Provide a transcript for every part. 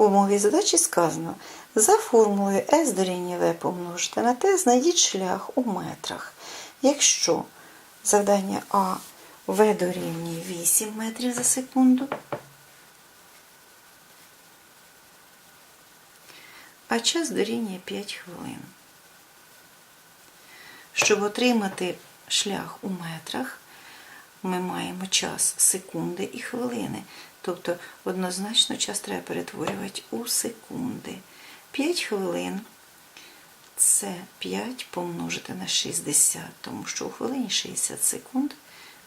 В умові задачі сказано, за формулою S дорівнює V помножити на T, знайдіть шлях у метрах. Якщо завдання А V дорівнює 8 метрів за секунду, а час дорівнює 5 хвилин. Щоб отримати шлях у метрах, ми маємо час секунди і хвилини. Тобто однозначно час треба перетворювати у секунди. 5 хвилин це 5 помножити на 60, тому що у хвилині 60 секунд,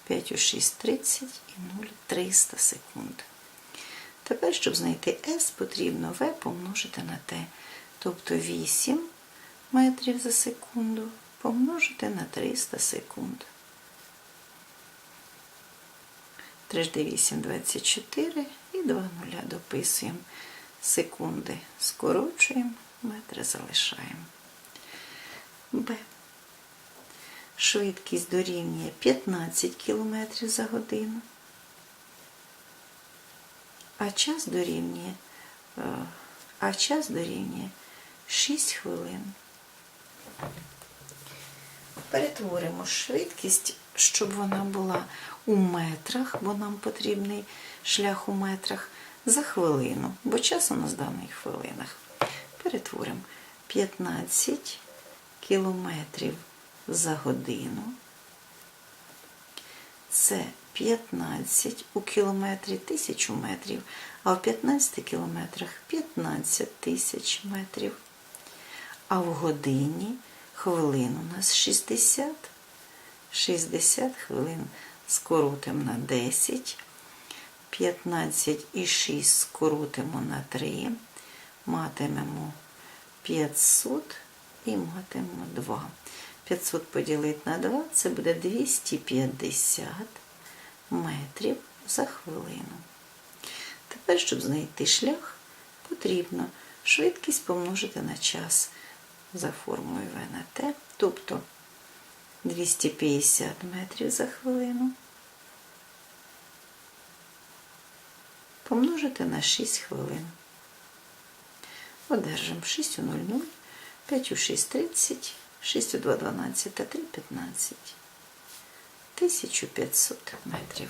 5 у 6 30 і 0 300 секунд. Тепер, щоб знайти S, потрібно V помножити на T. Тобто 8 метрів за секунду помножити на 300 секунд. 3 8 24 і 2 нуля дописуємо. Секунди скорочуємо, метри залишаємо. Б. Швидкість дорівнює 15 км за годину. А час дорівнює, е, а час дорівнює 6 хвилин. Перетворимо швидкість, щоб вона була у метрах, бо нам потрібний шлях у метрах за хвилину, бо час у нас в хвилинах. Перетворимо 15 кілометрів за годину. Це 15 у кілометрі тисячу метрів, а в 15 кілометрах 15 тисяч метрів. А в годині хвилин у нас 60. 60 хвилин скоротимо на 10. 15 і 6 скоротимо на 3. Матимемо 500 і матимемо 2. 500 поділити на 2 це буде 250 метрів за хвилину. Тепер, щоб знайти шлях, потрібно швидкість помножити на час за формулою В на Т, тобто 250 метрів за хвилину. Помножити на 6 хвилин. Одержимо 6 у 0, 0, 5 у 6 30, 6 у 2 12 та 3 15. 1500 метрів.